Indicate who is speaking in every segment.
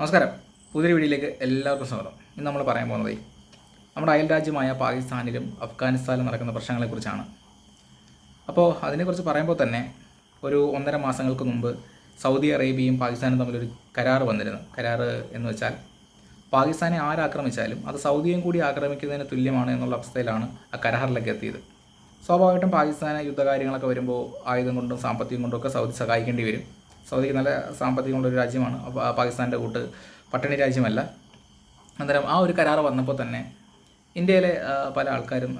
Speaker 1: നമസ്കാരം. പുതിയ വീഡിയോയിലേക്ക് എല്ലാവർക്കും സ്വാഗതം. ഇന്ന് നമ്മൾ പറയാൻ പോകുന്നത് നമ്മുടെ അയൽ രാജ്യമായ പാകിസ്ഥാനിലും അഫ്ഗാനിസ്ഥാനിലും നടക്കുന്ന പ്രശ്നങ്ങളെക്കുറിച്ചാണ്. അപ്പോൾ അതിനെക്കുറിച്ച് പറയുമ്പോൾ തന്നെ ഒരു ഒന്നര മാസങ്ങൾക്ക് മുമ്പ് സൗദി അറേബ്യയും പാകിസ്ഥാനും തമ്മിലൊരു കരാർ വന്നിരുന്നു. കരാർ എന്ന് വെച്ചാൽ പാകിസ്ഥാനെ ആരാക്രമിച്ചാലും അത് സൗദിയും കൂടി ആക്രമിക്കുന്നതിന് തുല്യമാണ് എന്നുള്ള അവസ്ഥയിലാണ് ആ കരാറിലേക്ക് എത്തിയത്. സ്വാഭാവികമായിട്ടും പാകിസ്ഥാന് യുദ്ധകാര്യങ്ങളൊക്കെ വരുമ്പോൾ ആയുധം കൊണ്ടും സാമ്പത്തികം കൊണ്ടും ഒക്കെ സൗദി സഹായിക്കേണ്ടി വരും. സൗദിക്ക് നല്ല സാമ്പത്തികമുള്ള ഒരു രാജ്യമാണ് പാകിസ്ഥാന്റെ കൂട്ട് പട്ടിണി രാജ്യമല്ല. അന്നേരം ആ ഒരു കരാർ വന്നപ്പോൾ തന്നെ ഇന്ത്യയിലെ പല ആൾക്കാരും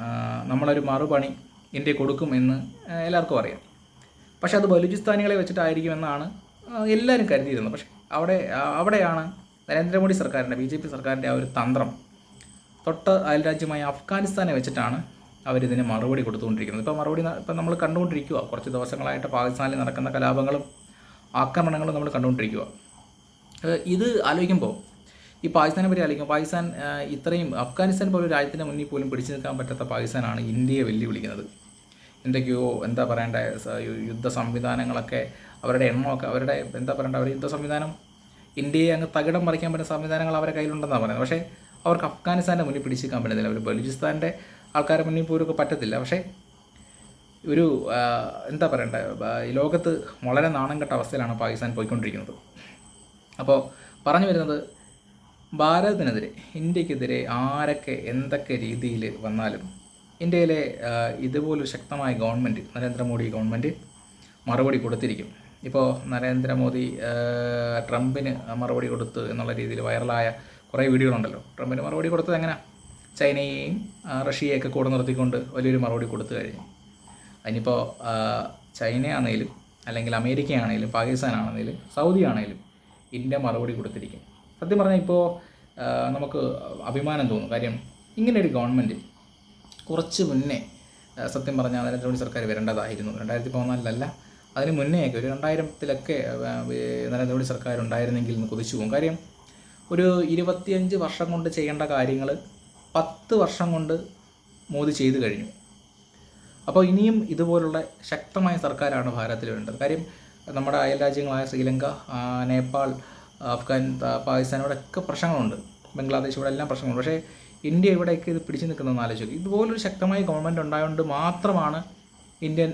Speaker 1: നമ്മളൊരു മറുപണി ഇന്ത്യ കൊടുക്കും എന്ന് എല്ലാവർക്കും അറിയാം. പക്ഷെ അത് ബലൂചിസ്ഥാനികളെ വെച്ചിട്ടായിരിക്കുമെന്നാണ് എല്ലാവരും കരുതിയിരുന്നത്. പക്ഷേ അവിടെ അവിടെയാണ് നരേന്ദ്രമോദി സർക്കാരിന്റെ ബി ജെ പി സർക്കാരിന്റെ ആ ഒരു തന്ത്രം. തൊട്ട് അയൽരാജ്യമായ അഫ്ഗാനിസ്ഥാനെ വെച്ചിട്ടാണ് അവരിതിന് മറുപടി കൊടുത്തുകൊണ്ടിരിക്കുന്നത്. ഇപ്പോൾ മറുപടി ഇപ്പം നമ്മൾ കണ്ടുകൊണ്ടിരിക്കുക കുറച്ച് ദിവസങ്ങളായിട്ട് പാകിസ്ഥാനിൽ നടക്കുന്ന കലാപങ്ങളും ആക്രമണങ്ങളും നമ്മൾ കണ്ടുകൊണ്ടിരിക്കുക ഇത് ആലോചിക്കുമ്പോൾ ഈ പാകിസ്ഥാനെ പറ്റി ആലോചിക്കുമ്പോൾ പാകിസ്ഥാൻ ഇത്രയും അഫ്ഗാനിസ്ഥാൻ പോലെ രാജ്യത്തിന്റെ മുന്നിൽ പോലും പിടിച്ചു നിൽക്കാൻ പറ്റാത്ത പാകിസ്ഥാനാണ് ഇന്ത്യയെ വെല്ലുവിളിക്കുന്നത്. എന്തൊക്കെയോ എന്താ പറയേണ്ട യുദ്ധ സംവിധാനങ്ങളൊക്കെ അവരുടെ എണ്ണമൊക്കെ അവരുടെ എന്താ പറയേണ്ട അവരുടെ യുദ്ധ സംവിധാനം ഇന്ത്യയെ അങ്ങ് തകിടം മറിക്കാൻ പറ്റുന്ന സംവിധാനങ്ങൾ അവരുടെ കയ്യിലുണ്ടെന്നാണ് പറയുന്നത്. പക്ഷേ അവർക്ക് അഫ്ഗാനിസ്ഥാന്റെ മുന്നിൽ പിടിച്ചു നിൽക്കാൻ പറ്റുന്നില്ല. അവർ ബലൂചിസ്ഥാന്റെ ആൾക്കാരുടെ മുന്നിൽ പോലും പറ്റത്തില്ല. പക്ഷേ ഒരു എന്താ പറയണ്ടേ ലോകത്ത് വളരെ നാണം കെട്ട അവസ്ഥയിലാണ് പാകിസ്ഥാൻ പോയിക്കൊണ്ടിരിക്കുന്നത്. അപ്പോൾ പറഞ്ഞു വരുന്നത് ഭാരതത്തിനെതിരെ ഇന്ത്യക്കെതിരെ ആരൊക്കെ എന്തൊക്കെ രീതിയിൽ വന്നാലും ഇന്ത്യയിലെ ഇതുപോലൊരു ശക്തമായ ഗവൺമെന്റ് നരേന്ദ്രമോദി ഗവൺമെന്റ് മറുപടി കൊടുത്തിരിക്കും. ഇപ്പോൾ നരേന്ദ്രമോദി ട്രംപിന് മറുപടി കൊടുത്തു എന്നുള്ള രീതിയിൽ വൈറലായ കുറേ വീഡിയോകളുണ്ടല്ലോ. ട്രംപിന് മറുപടി കൊടുത്തത് എങ്ങനെ? ചൈനയെയും റഷ്യയെയൊക്കെ കൂടെ നിർത്തിക്കൊണ്ട് വലിയൊരു മറുപടി കൊടുത്തു കഴിഞ്ഞു. അതിനിപ്പോൾ ചൈനയാണേലും അല്ലെങ്കിൽ അമേരിക്കയാണേലും പാകിസ്ഥാനാണെങ്കിലും സൗദി ആണെങ്കിലും ഇന്ത്യ മറുപടി കൊടുത്തിരിക്കും. സത്യം പറഞ്ഞാൽ ഇപ്പോൾ നമുക്ക് അഭിമാനം തോന്നും. കാര്യം ഇങ്ങനെയൊരു ഗവൺമെന്റ് കുറച്ച് മുന്നേ സത്യം പറഞ്ഞാൽ നരേന്ദ്രമോദി സർക്കാർ വരേണ്ടതായിരുന്നു. രണ്ടായിരത്തി പതിനാലിലല്ല അതിന് മുന്നേയൊക്കെ ഒരു രണ്ടായിരത്തിലൊക്കെ നരേന്ദ്രമോദി സർക്കാർ ഉണ്ടായിരുന്നെങ്കിൽ എന്ന് കുതിച്ചു പോകും. കാര്യം ഒരു ഇരുപത്തിയഞ്ച് വർഷം കൊണ്ട് ചെയ്യേണ്ട കാര്യങ്ങൾ പത്ത് വർഷം കൊണ്ട് മോദി ചെയ്തു കഴിഞ്ഞു. അപ്പോൾ ഇനിയും ഇതുപോലുള്ള ശക്തമായ സർക്കാരാണ് ഭാരതത്തിൽ വേണ്ടത്. കാര്യം നമ്മുടെ അയൽ രാജ്യങ്ങളായ ശ്രീലങ്ക നേപ്പാൾ അഫ്ഗാൻ പാകിസ്ഥാൻ ഇവിടെയൊക്കെ പ്രശ്നങ്ങളുണ്ട്. ബംഗ്ലാദേശ് ഇവിടെ എല്ലാം പ്രശ്നങ്ങളുണ്ട്. പക്ഷേ ഇന്ത്യ ഇവിടെയൊക്കെ ഇത് പിടിച്ചു നിൽക്കുന്നതെന്ന് ആലോചിക്കും ഇതുപോലൊരു ശക്തമായ ഗവൺമെന്റ് ഉണ്ടായതുകൊണ്ട് മാത്രമാണ് ഇന്ത്യൻ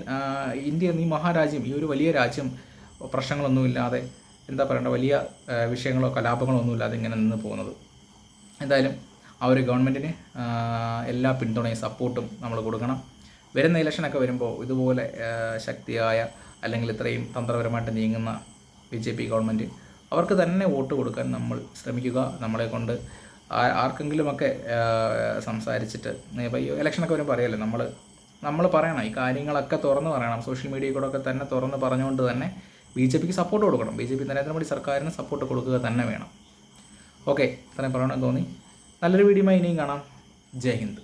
Speaker 1: ഇന്ത്യ എന്നീ മഹാരാജ്യം ഈ ഒരു വലിയ രാജ്യം പ്രശ്നങ്ങളൊന്നുമില്ലാതെ എന്താ പറയേണ്ട വലിയ വിഷയങ്ങളോ കലാപങ്ങളോ ഒന്നുമില്ലാതെ ഇങ്ങനെ നിന്ന് പോകുന്നത്. എന്തായാലും ആ ഒരു ഗവൺമെന്റിന് എല്ലാ പിന്തുണയും സപ്പോർട്ടും നമ്മൾ കൊടുക്കണം. വരുന്ന ഇലക്ഷനൊക്കെ വരുമ്പോൾ ഇതുപോലെ ശക്തിയായ അല്ലെങ്കിൽ ഇത്രയും തന്ത്രപരമായിട്ട് നീങ്ങുന്ന ബി ജെ പി ഗവൺമെന്റ് അവർക്ക് തന്നെ വോട്ട് കൊടുക്കാൻ നമ്മൾ ശ്രമിക്കുക. നമ്മളെ കൊണ്ട് ആർക്കെങ്കിലുമൊക്കെ സംസാരിച്ചിട്ട് ഇപ്പോൾ ഈ ഇലക്ഷനൊക്കെ വരുമ്പോൾ അറിയാലോ നമ്മൾ നമ്മൾ പറയണം. ഈ കാര്യങ്ങളൊക്കെ തുറന്ന് പറയണം. സോഷ്യൽ മീഡിയയിൽ കൂടെ ഒക്കെ തന്നെ തുറന്ന് പറഞ്ഞുകൊണ്ട് തന്നെ ബി ജെ പിക്ക് സപ്പോർട്ട് കൊടുക്കണം. ബി ജെ പി നരേന്ദ്രമോദി സർക്കാരിന് സപ്പോർട്ട് കൊടുക്കുക തന്നെ വേണം. ഓക്കെ ഇത്രയും പറയണമെന്ന് തോന്നി. നല്ലൊരു വീഡിയോ ഇനിയും കാണാം. ജയ് ഹിന്ദ്.